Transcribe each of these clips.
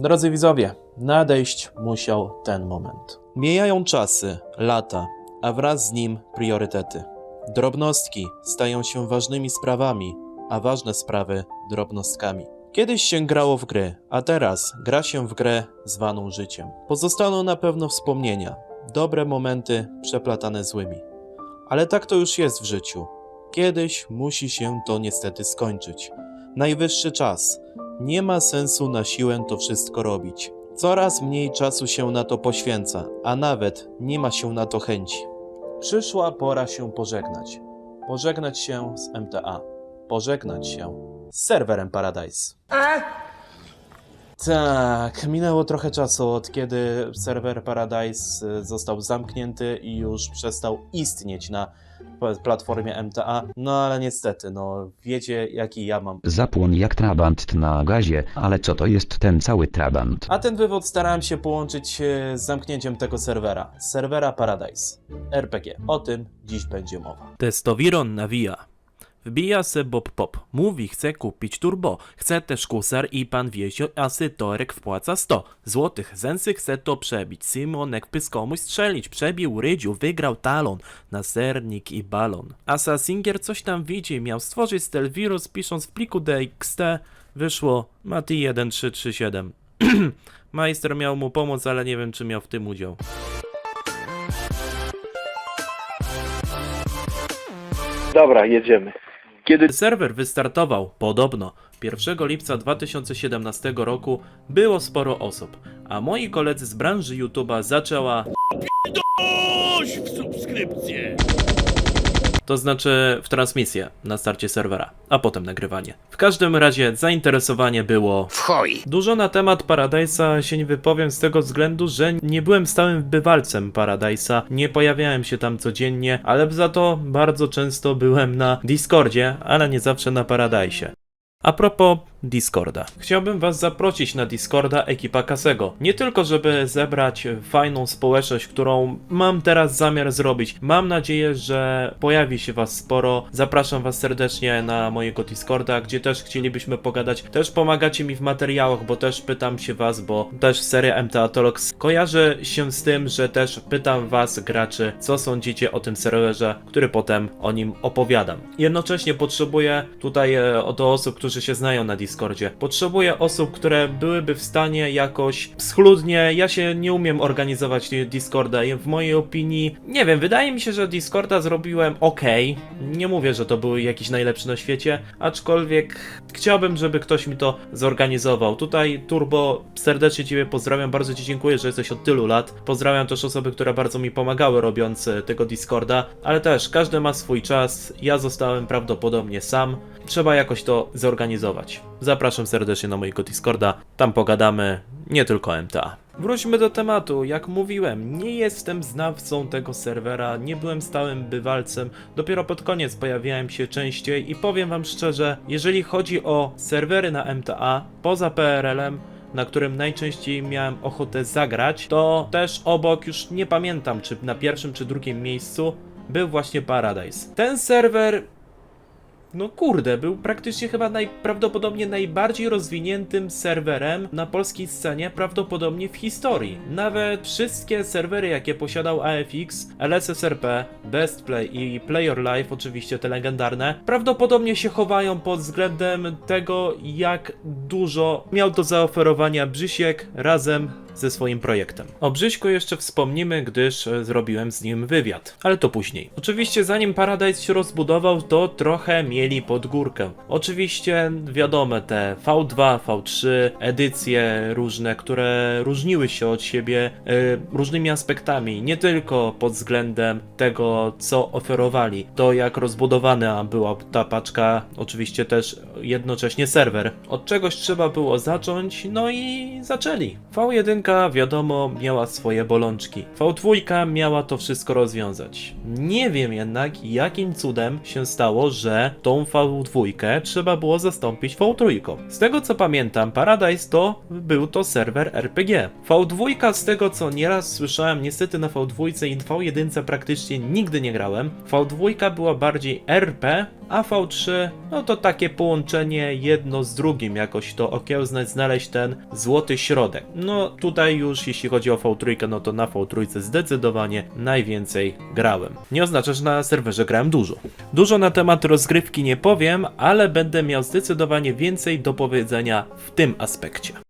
Drodzy widzowie, nadejść musiał ten moment. Mijają czasy, lata, a wraz z nim priorytety. Drobnostki stają się ważnymi sprawami, a ważne sprawy drobnostkami. Kiedyś się grało w gry, a teraz gra się w grę zwaną życiem. Pozostaną na pewno wspomnienia, dobre momenty przeplatane złymi. Ale tak to już jest w życiu. Kiedyś musi się to niestety skończyć. Najwyższy czas. Nie ma sensu na siłę to wszystko robić. Coraz mniej czasu się na to poświęca, a nawet nie ma się na to chęci. Przyszła pora się pożegnać. Pożegnać się z MTA. Pożegnać się z serwerem Paradise. Tak, minęło trochę czasu od kiedy serwer Paradise y, został zamknięty i już przestał istnieć na platformie MTA. No ale niestety, no wiecie jaki ja mam Zapłon jak trabant na gazie, ale co to jest ten cały trabant? A ten wywód starałem się połączyć e, z zamknięciem tego serwera, serwera Paradise, RPG. O tym dziś będzie mowa. Testowiron nawija. Wbija se Bob Pop. Mówi, chce kupić turbo. Chce też kusar i pan Wiesio, a Sytorek wpłaca 100 złotych. Zensy chce to przebić. Simonek pys komuś strzelić. Przebił Rydziu, wygrał talon na sernik i balon. Asasinger coś tam widzi. Miał stworzyć stel wirus pisząc w pliku DXT. Wyszło Mati 1337. Majster miał mu pomóc, ale nie wiem, czy miał w tym udział. Dobra, jedziemy. Kiedy Serwer wystartował, podobno, 1 lipca 2017 roku było sporo osób, a moi koledzy z branży YouTube'a zaczęła w subskrypcję! To znaczy w transmisję na starcie serwera, a potem nagrywanie. W każdym razie zainteresowanie było W! Dużo na temat Paradise'a się nie wypowiem z tego względu, że nie byłem stałym bywalcem Paradise'a, nie pojawiałem się tam codziennie, ale za to bardzo często byłem na Discordzie, ale nie zawsze na Paradise'ie. A propos Discorda. Chciałbym Was zaprosić na Discorda ekipa Kasego. Nie tylko, żeby zebrać fajną społeczność, którą mam teraz zamiar zrobić. Mam nadzieję, że pojawi się Was sporo. Zapraszam Was serdecznie na mojego Discorda, gdzie też chcielibyśmy pogadać. Też pomagacie mi w materiałach, bo też pytam się Was, bo też seria MTA Talks kojarzy się z tym, że też pytam Was, graczy, co sądzicie o tym serwerze, który potem o nim opowiadam. Jednocześnie potrzebuję tutaj e, od osób, którzy się znają na Discordzie. Potrzebuję osób, które byłyby w stanie jakoś schludnie. Ja się nie umiem organizować Discorda w mojej opinii, nie wiem, wydaje mi się, że Discorda zrobiłem ok. Nie mówię, że to był jakiś najlepszy na świecie, aczkolwiek chciałbym, żeby ktoś mi to zorganizował. Tutaj Turbo, serdecznie Ciebie pozdrawiam, bardzo Ci dziękuję, że jesteś od tylu lat. Pozdrawiam też osoby, które bardzo mi pomagały robiąc e, tego Discorda, ale też każdy ma swój czas. Ja zostałem prawdopodobnie sam. Trzeba jakoś to zorganizować. Zapraszam serdecznie na mojego Discorda, tam pogadamy, nie tylko MTA. Wróćmy do tematu. Jak mówiłem, nie jestem znawcą tego serwera, nie byłem stałym bywalcem, dopiero pod koniec pojawiałem się częściej i powiem wam szczerze, jeżeli chodzi o serwery na MTA, poza PRL-em, na którym najczęściej miałem ochotę zagrać, to też obok, już nie pamiętam czy na pierwszym czy drugim miejscu, był właśnie Paradise. Ten serwer no kurde, był praktycznie chyba najprawdopodobnie najbardziej rozwiniętym serwerem na polskiej scenie, prawdopodobnie w historii. Nawet wszystkie serwery, jakie posiadał AFX, LSSRP, Bestplay i Play Your Life, oczywiście te legendarne, prawdopodobnie się chowają pod względem tego, jak dużo miał do zaoferowania Brzysiek razem ze swoim projektem. O Brzyśku jeszcze wspomnimy, gdyż e, zrobiłem z nim wywiad, ale to później. Oczywiście zanim Paradise się rozbudował, to trochę mieli pod górkę. Oczywiście wiadome te V2, V3, edycje różne, które różniły się od siebie e, różnymi aspektami, nie tylko pod względem tego, co oferowali, to jak rozbudowana była ta paczka, oczywiście też jednocześnie serwer. Od czegoś trzeba było zacząć, no i zaczęli. V1 wiadomo miała swoje bolączki. V2 miała to wszystko rozwiązać. Nie wiem jednak jakim cudem się stało, że tą V2 trzeba było zastąpić V3. Z tego co pamiętam, Paradise to był to serwer RPG. V2 z tego co nieraz słyszałem, niestety na V2 i V1 praktycznie nigdy nie grałem. V2 była bardziej RP a V3 no to takie połączenie jedno z drugim, jakoś to okiełznać, znaleźć ten złoty środek. No tutaj już jeśli chodzi o V3, no to na V3 zdecydowanie najwięcej grałem. Nie oznacza, że na serwerze grałem dużo. Dużo na temat rozgrywki nie powiem, ale będę miał zdecydowanie więcej do powiedzenia w tym aspekcie.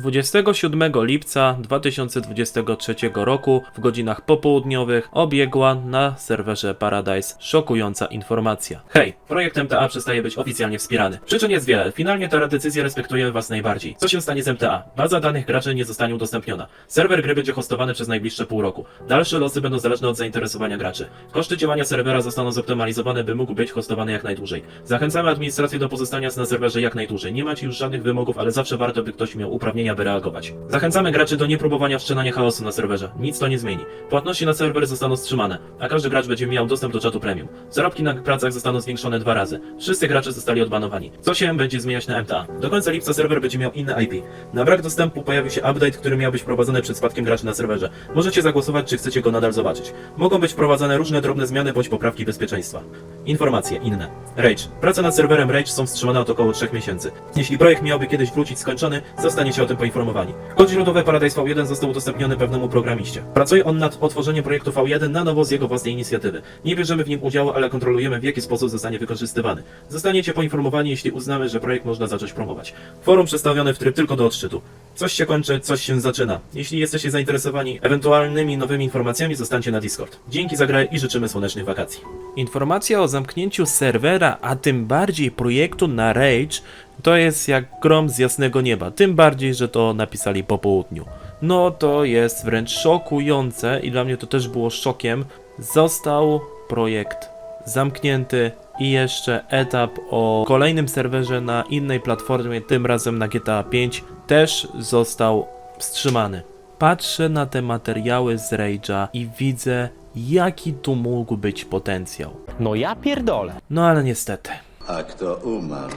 27 lipca 2023 roku w godzinach popołudniowych obiegła na serwerze Paradise szokująca informacja. Hej, projekt MTA przestaje być oficjalnie wspierany. Przyczyn jest wiele, finalnie ta decyzja respektuje was najbardziej. Co się stanie z MTA? Baza danych graczy nie zostanie udostępniona. Serwer gry będzie hostowany przez najbliższe pół roku. Dalsze losy będą zależne od zainteresowania graczy. Koszty działania serwera zostaną zoptymalizowane, by mógł być hostowany jak najdłużej. Zachęcamy administrację do pozostania na serwerze jak najdłużej. Nie macie już żadnych wymogów, ale zawsze warto, by ktoś miał uprawnienia, by reagować. Zachęcamy graczy do niepróbowania wszczynania chaosu na serwerze. Nic to nie zmieni. Płatności na serwer zostaną wstrzymane, a każdy gracz będzie miał dostęp do czatu premium. Zarobki na pracach zostaną zwiększone dwa razy. Wszyscy gracze zostali odbanowani. Co się będzie zmieniać na MTA? Do końca lipca serwer będzie miał inne IP. Na brak dostępu pojawił się update, który miał być wprowadzony przed spadkiem graczy na serwerze. Możecie zagłosować, czy chcecie go nadal zobaczyć. Mogą być wprowadzane różne drobne zmiany bądź poprawki bezpieczeństwa. Informacje inne. Rage. Prace nad serwerem Rage są wstrzymane od około 3 miesięcy. Jeśli projekt miałby kiedyś wrócić skończony, zostaniecie o tym poinformowani. Kod źródłowy Paradise V1 został udostępniony pewnemu programiście. Pracuje on nad otworzeniem projektu V1 na nowo z jego własnej inicjatywy. Nie bierzemy w nim udziału, ale kontrolujemy w jaki sposób zostanie wykorzystywany. Zostaniecie poinformowani, jeśli uznamy, że projekt można zacząć promować. Forum przestawione w tryb tylko do odczytu. Coś się kończy, coś się zaczyna. Jeśli jesteście zainteresowani ewentualnymi nowymi informacjami, zostańcie na Discord. Dzięki za grę i życzymy słonecznych wakacji. Informacja o zamknięciu serwera, a tym bardziej projektu na Rage, to jest jak grom z jasnego nieba. Tym bardziej, że to napisali po południu. No to jest wręcz szokujące i dla mnie to też było szokiem. Został projekt zamknięty i jeszcze etap o kolejnym serwerze na innej platformie, tym razem na GTA 5, też został wstrzymany. Patrzę na te materiały z Rage'a i widzę, jaki tu mógł być potencjał. No ja pierdolę. No ale niestety. A kto umarł,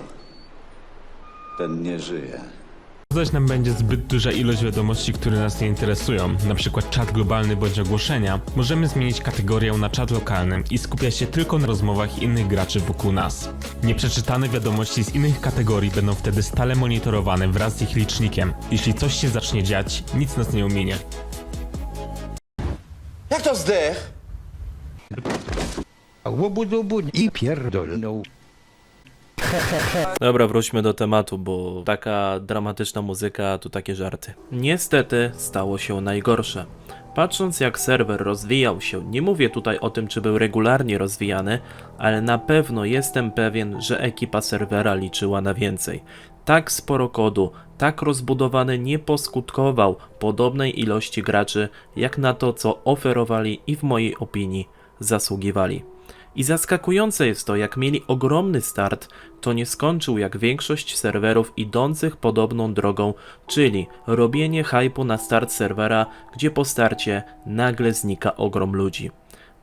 ten nie żyje. Zaś nam będzie zbyt duża ilość wiadomości, które nas nie interesują, na przykład czat globalny bądź ogłoszenia, możemy zmienić kategorię na czat lokalny i skupiać się tylko na rozmowach innych graczy wokół nas. Nieprzeczytane wiadomości z innych kategorii będą wtedy stale monitorowane wraz z ich licznikiem. Jeśli coś się zacznie dziać, nic nas nie ominie. Jak to zdech? I pierdolnął. Dobra, wróćmy do tematu, bo taka dramatyczna muzyka, tu takie żarty. Niestety stało się najgorsze. Patrząc jak serwer rozwijał się, nie mówię tutaj o tym, czy był regularnie rozwijany, ale na pewno jestem pewien, że ekipa serwera liczyła na więcej. Tak sporo kodu, tak rozbudowany nie poskutkował podobnej ilości graczy, jak na to, co oferowali i w mojej opinii zasługiwali. I zaskakujące jest to, jak mieli ogromny start, to nie skończył jak większość serwerów idących podobną drogą, czyli robienie hypu na start serwera, gdzie po starcie nagle znika ogrom ludzi.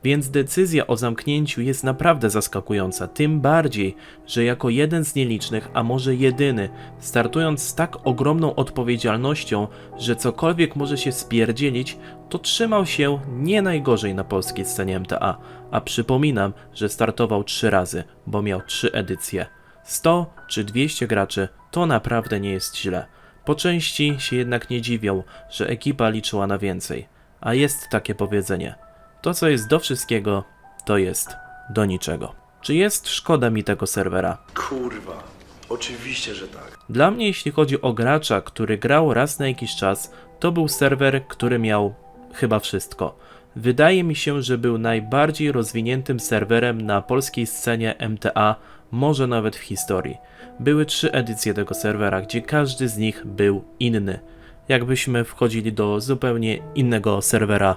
Więc decyzja o zamknięciu jest naprawdę zaskakująca, tym bardziej, że jako jeden z nielicznych, a może jedyny, startując z tak ogromną odpowiedzialnością, że cokolwiek może się spierdzielić, to trzymał się nie najgorzej na polskiej scenie MTA, a przypominam, że startował trzy razy, bo miał trzy edycje. 100 czy 200 graczy to naprawdę nie jest źle. Po części się jednak nie dziwią, że ekipa liczyła na więcej. A jest takie powiedzenie. To co jest do wszystkiego, to jest do niczego. Czy jest szkoda mi tego serwera? Kurwa, oczywiście, że tak. Dla mnie, jeśli chodzi o gracza, który grał raz na jakiś czas, to był serwer, który miał chyba wszystko. Wydaje mi się, że był najbardziej rozwiniętym serwerem na polskiej scenie MTA, może nawet w historii. Były trzy edycje tego serwera, gdzie każdy z nich był inny. Jakbyśmy wchodzili do zupełnie innego serwera,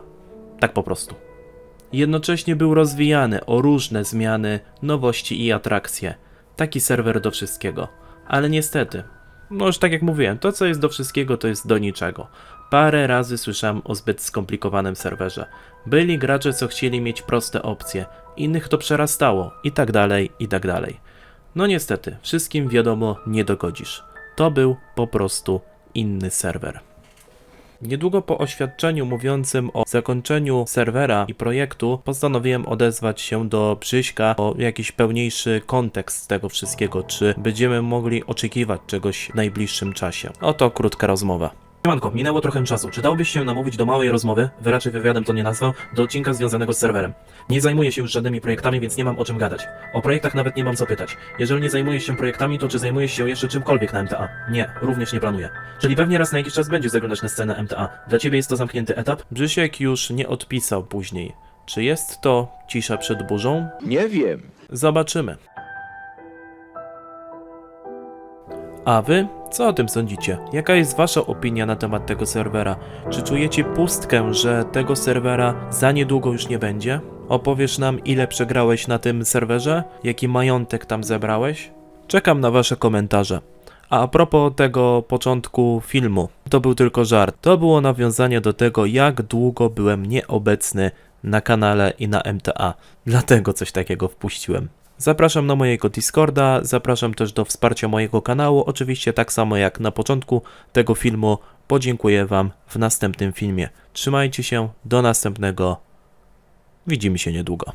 tak po prostu. Jednocześnie był rozwijany o różne zmiany, nowości i atrakcje. Taki serwer do wszystkiego. Ale niestety, no już tak jak mówiłem, to co jest do wszystkiego, to jest do niczego. Parę razy słyszałem o zbyt skomplikowanym serwerze. Byli gracze, co chcieli mieć proste opcje, innych to przerastało i tak dalej, i tak dalej. No niestety, wszystkim wiadomo, nie dogodzisz. To był po prostu inny serwer. Niedługo po oświadczeniu mówiącym o zakończeniu serwera i projektu, postanowiłem odezwać się do Brzyśka o jakiś pełniejszy kontekst tego wszystkiego, czy będziemy mogli oczekiwać czegoś w najbliższym czasie. Oto krótka rozmowa. Siemanko, minęło trochę czasu. Czy dałbyś się namówić do małej rozmowy, wy raczej wywiadem to nie nazwał, do odcinka związanego z serwerem? Nie zajmuję się już żadnymi projektami, więc nie mam o czym gadać. O projektach nawet nie mam co pytać. Jeżeli nie zajmujesz się projektami, to czy zajmujesz się jeszcze czymkolwiek na MTA? Nie, również nie planuję. Czyli pewnie raz na jakiś czas będziesz zaglądać na scenę MTA. Dla ciebie jest to zamknięty etap? Brzysiek już nie odpisał później. Czy jest to cisza przed burzą? Nie wiem. Zobaczymy. A wy? Co o tym sądzicie? Jaka jest wasza opinia na temat tego serwera? Czy czujecie pustkę, że tego serwera za niedługo już nie będzie? Opowiesz nam, ile przegrałeś na tym serwerze? Jaki majątek tam zebrałeś? Czekam na wasze komentarze. A propos tego początku filmu, to był tylko żart. To było nawiązanie do tego, jak długo byłem nieobecny na kanale i na MTA. Dlatego coś takiego wpuściłem. Zapraszam na mojego Discorda, zapraszam też do wsparcia mojego kanału. Oczywiście tak samo jak na początku tego filmu. Podziękuję Wam w następnym filmie. Trzymajcie się, do następnego. Widzimy się niedługo.